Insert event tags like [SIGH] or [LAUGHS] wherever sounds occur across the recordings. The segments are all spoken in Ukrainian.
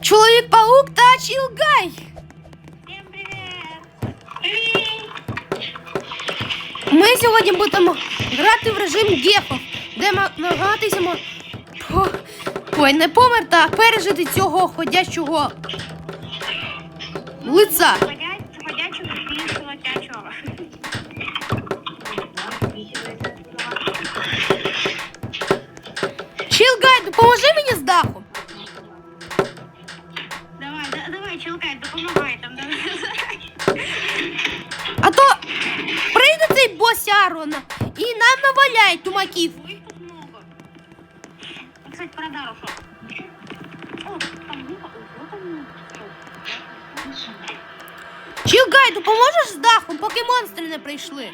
Чоловік-паук та Чілгай. Всем привет! Привет! Ми сьогодні будемо грати в режим гефов, де ма- намагатися мо- Ой, не померти, а пережити цього ходячого лица. Там что? Чілгай, допоможеш з дахом, поки монстри не прийшли.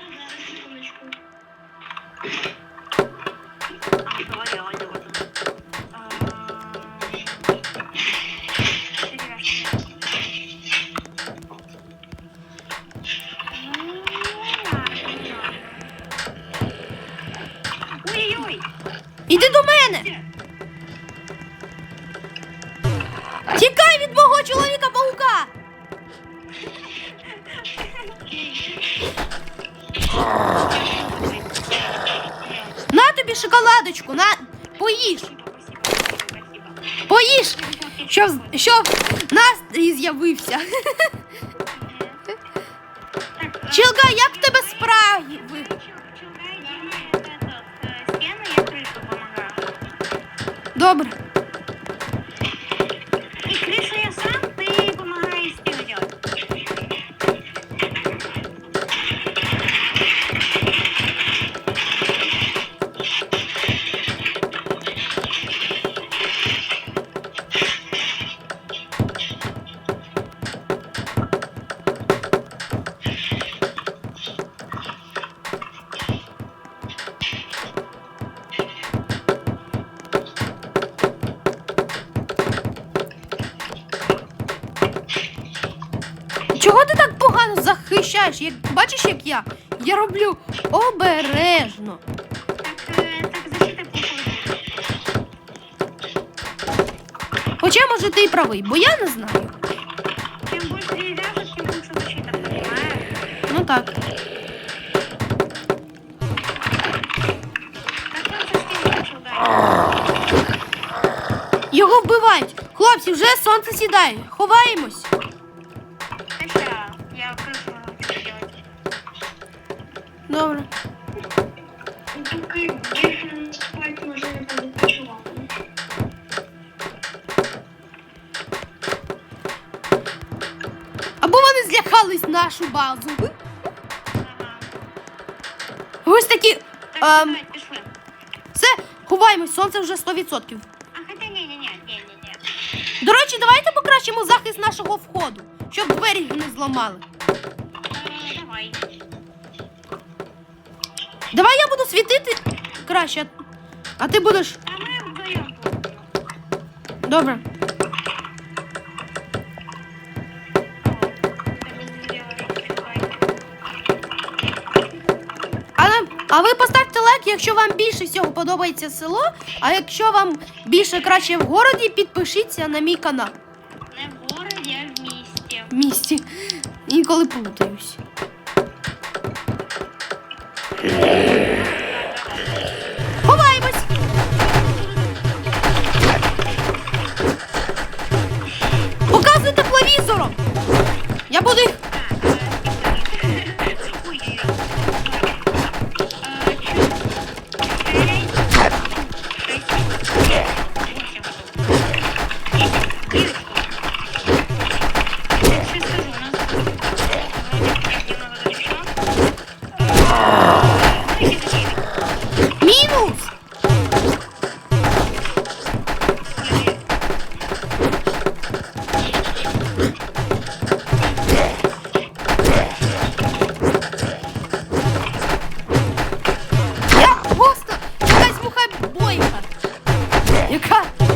Тобі шоколадочку, на поїж. Поїж, щоб, щоб настрій з'явився. [LAUGHS] Так, Чілга, як в тебе справи? Челгай, захищаєш? Як, бачиш, як я? Я роблю обережно. Так, так Хоча, може, ти і правий, бо я не знаю. Чем больше вяжешь, тем лучше защита? Ну так. Как он со начал дать? Його вбивають. Хлопці, вже сонце сідає. Ховаємось. Добре. Не Або вони злякались нашу базу. Ага. Ось такі. Так, Ем, давай, пішли. все, ховаємось, сонце вже 100%. А хотя не-не-не, не-не-не. До речі, давайте покращимо захист нашого входу, щоб двері не зламали. Э, Давай. Давай я буду світити краще, а- ти будеш. А вдвоем будем. Добре. А, а ви поставте лайк, якщо вам більше всього подобається село. А якщо вам більше краще в городі, підпишіться на мій канал. Не в городе, а в місті. В місті. Інколи плутаюсь.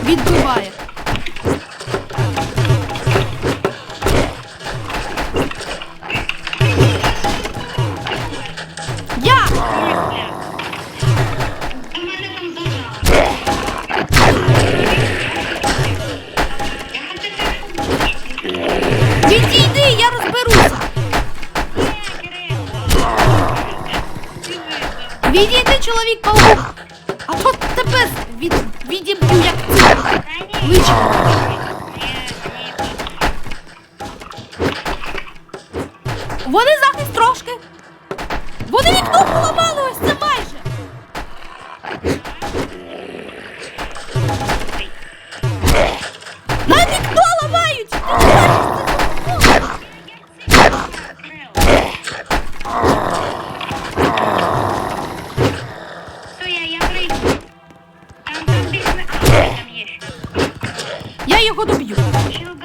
Відбиває. Відійди, чоловік паук! А от тебе від... відіб'ю як Вони захист трошки. Вони вікно поламали його доб'ю. Чилгай,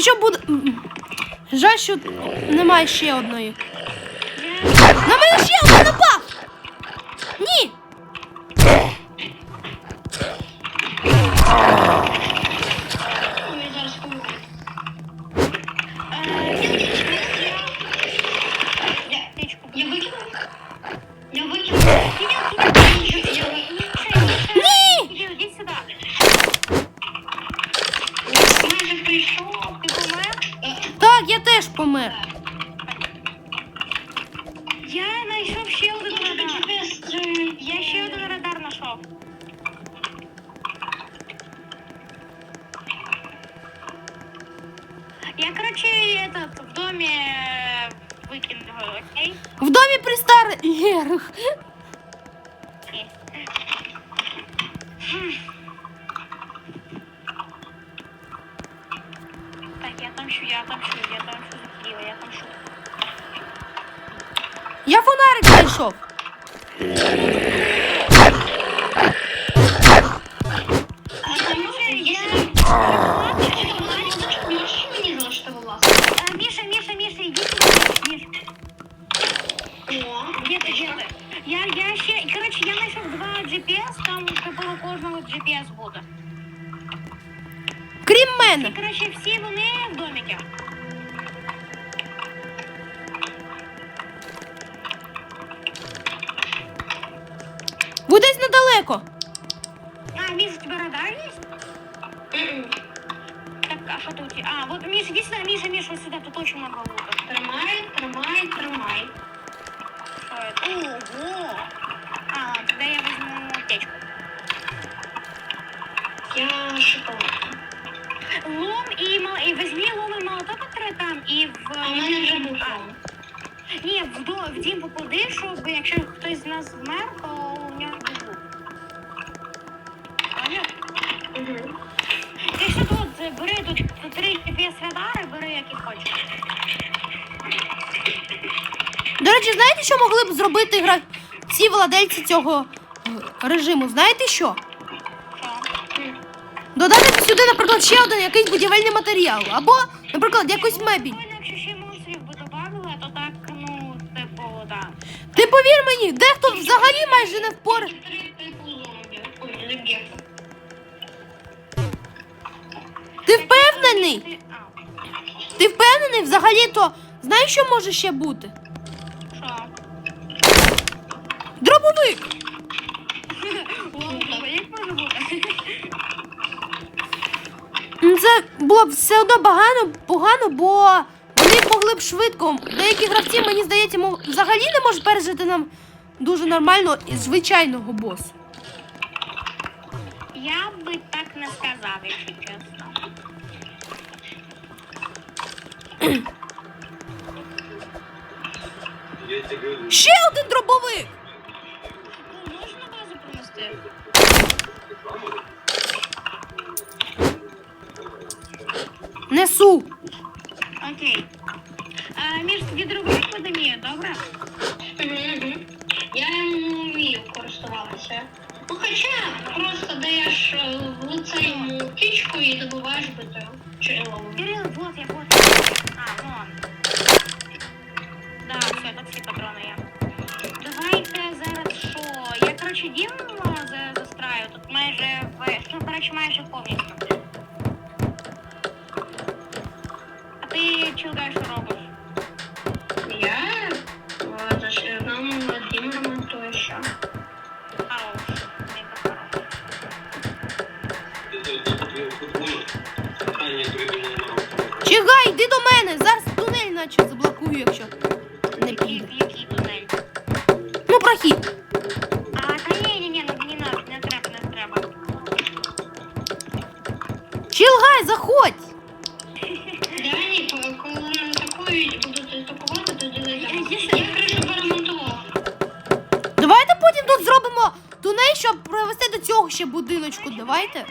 Якщо буде. Жаль, що немає ще одної. На мене ще один напав! я теж помер. Я знайшов ще один радар. Я ще один радар знайшов. Я, короче, этот, в доме э, выкину, окей? В домі пристар Лерх. Окей. Хм. отомщу, я отомщу, я отомщу за Кирилла, я отомщу. Я фонарик знайшов. А, Миша, Миша, Миша, иди сюда. Миш. Где ты, где ты? Я, я ще, короче, я знайшов два GPS, там тепер у кожного GPS буде. Крім І, мене. короче, всі вони Ви десь недалеко. А, Миша, у тебя радар есть? Так, а что ты у тебя? А, вот, Миша, иди сюда, Миша, Миша, вот сюда, тут очень много лука. Тримай, тримай, тримай. Что это? Ого! А, тогда я возьму аптечку. Я шоколад. Лом и, мол... и возьми лом и молоток, который там, і в... А в мене вже був А, лом. Ні, в, до... в дім попади, щоб якщо хтось з нас вмер, то тут GPS радари, бери які хочеш. До речі, знаєте, що могли б зробити гра... ці владельці цього е, режиму? Знаєте що? Додати сюди, наприклад, ще один якийсь будівельний матеріал. Або, наприклад, якусь мебіль. Якщо ще монстрів би добавили, то так, ну, типу, да. Ти повір мені, дехто взагалі майже не впор. Типу. Ти впевнений? Ти- Ти впевнений взагалі то знаєш, що може ще бути? що? Дробовик! Це було б все одно погано, погано, бо вони могли б швидко. Деякі гравці, мені здається, взагалі не можуть пережити нам дуже нормально і звичайного босу. Я би так не сказав, якщо чесно. Ще один дробовик! Можна базу принести? Несу! Окей. А, Між тоді дробовик подає, добре? Я не вмію користуватися. Ну хоча просто даєш е, лице йому е, тичку і добуваєш бити. Чи лову. Якщо не піде. який тунель? Ну, прохід. А, та ні, ні, ні, ну мені не, не треба, не треба. Чилгай, заходь! Дані, коли мене атакують, будуть атакувати, зайдемо. Я Я поремонтувала. Давайте потім тут зробимо тунель, щоб провести до цього ще будиночку. Давайте.